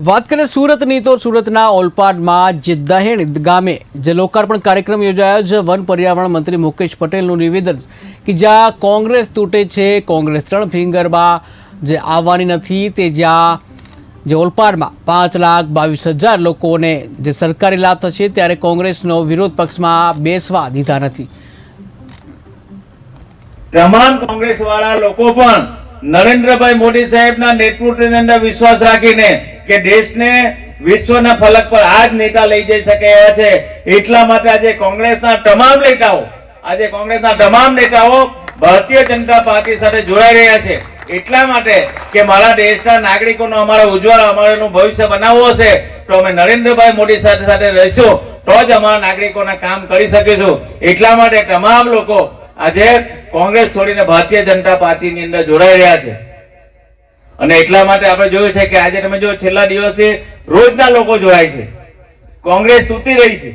વાત કરીએ સુરતની તો સુરતના ઓલપાડમાં જે દહેણ ગામે જે લોકાર્પણ કાર્યક્રમ યોજાયો છે, વન પર્યાવરણ મંત્રી મુકેશ પટેલનું નિવેદન કે જ્યાં કોંગ્રેસ તૂટે છે, કોંગ્રેસ ત્રણ ફિંગરમાં જે આવવાની નથી તે જ્યાં જે ઓલપાડમાં પાંચ લાખ બાવીસ હજાર લોકોને જે સરકારી લાભ થશે ત્યારે કોંગ્રેસનો વિરોધ પક્ષમાં બેસવા દીધા નથી. તમામ કોંગ્રેસ વાળા લોકો પણ નરેન્દ્રભાઈ મોદી સાહેબના નેતૃત્વની અંદર વિશ્વાસ રાખીને કે દેશને વિશ્વના ફલક પર આ નેતા લઈ જઈ શકે એવા છે. એટલા માટે આજે કોંગ્રેસના તમામ નેતાઓ, આજે કોંગ્રેસના તમામ નેતાઓ ભારતીય જનતા પાર્ટી સાથે જોડાઈ રહ્યા છે. એટલા માટે કે મારા દેશના નાગરિકોનો અમારા ઉજ્જવળ અમારાનું ભવિષ્ય બનાવવું છે, તો અમે નરેન્દ્રભાઈ મોદી સાથે સાથે રહીશું, તો જ અમારા નાગરિકોના કામ કરી શકીશું. એટલા માટે તમામ લોકો આજે કોંગ્રેસ છોડીને ભારતીય જનતા પાર્ટીની અંદર જોડાઈ રહ્યા છે. અને એટલા માટે આપણે જોયું છે કે આજે તમે જો છેલ્લા દિવસથી રોજના લોકો જોડાય છે. કોંગ્રેસ તૂટી રહી છે.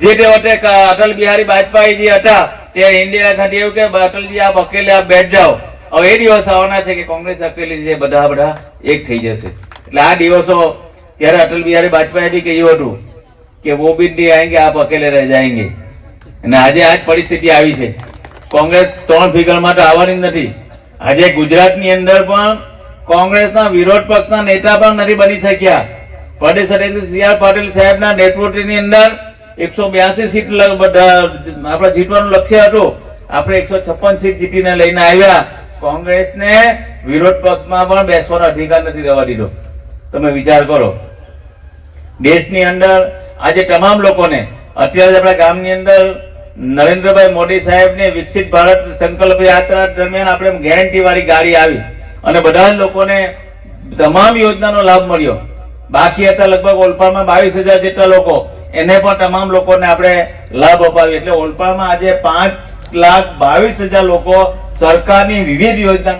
જે તે વખતે અટલ બિહારી વાજપેયીજી હતા, તે ઇન્ડિયા ગાંધી એવું કે અટલજી, આપ અકેલે, આપ બેઠ જાઓ. હવે એ દિવસ આવવાના છે કે કોંગ્રેસ અકેલી છે, બધા બધા એક થઈ જશે. એટલે આ દિવસો ત્યારે અટલ બિહારી વાજપેયી બી કહ્યું હતું કે વો બી નહીં આપ અકેલે રહી જાયંગે. અને આજે આ જ પરિસ્થિતિ આવી છે. કોંગ્રેસ ત્રણ ફિગરમાં તો આવવાની જ નથી. આજે ગુજરાતની અંદર પણ કોંગ્રેસના વિરોધ પક્ષના નેતા પણ નથી બની શક્યા. પ્રદેશ અધ્યક્ષ સી આર પાટીલ સાહેબના નેતૃત્વની અંદર એકસો બ્યાસી સીટ આપણે જીતવાનું લક્ષ્ય હતું. આપણે એકસો છપ્પન સીટ જીતીને લઈને આવ્યા. કોંગ્રેસને વિરોધ પક્ષમાં પણ બેસવાનો અધિકાર નથી રહેવા દીધો. તમે વિચાર કરો. દેશની અંદર આજે તમામ લોકોને, અત્યારે આપણા ગામની અંદર નરેન્દ્રભાઈ મોદી સાહેબને વિકસિત ભારત સંકલ્પ યાત્રા દરમિયાન આપણે ગેરંટી વાળી ગાડી આવી અને બધા લોકોને તમામ યોજનાનો લાભ મળ્યો. બાકી હતા લગભગ ઓલપાડમાં બાવીસ હજાર જેટલા લોકો. એને પણ તમામ લોકોને આપણે લાભ અપાવ્યો. એટલે ઓલપાડમાં આજે પાંચ લાખ બાવીસ હજાર લોકો સરકારની વિવિધ યોજના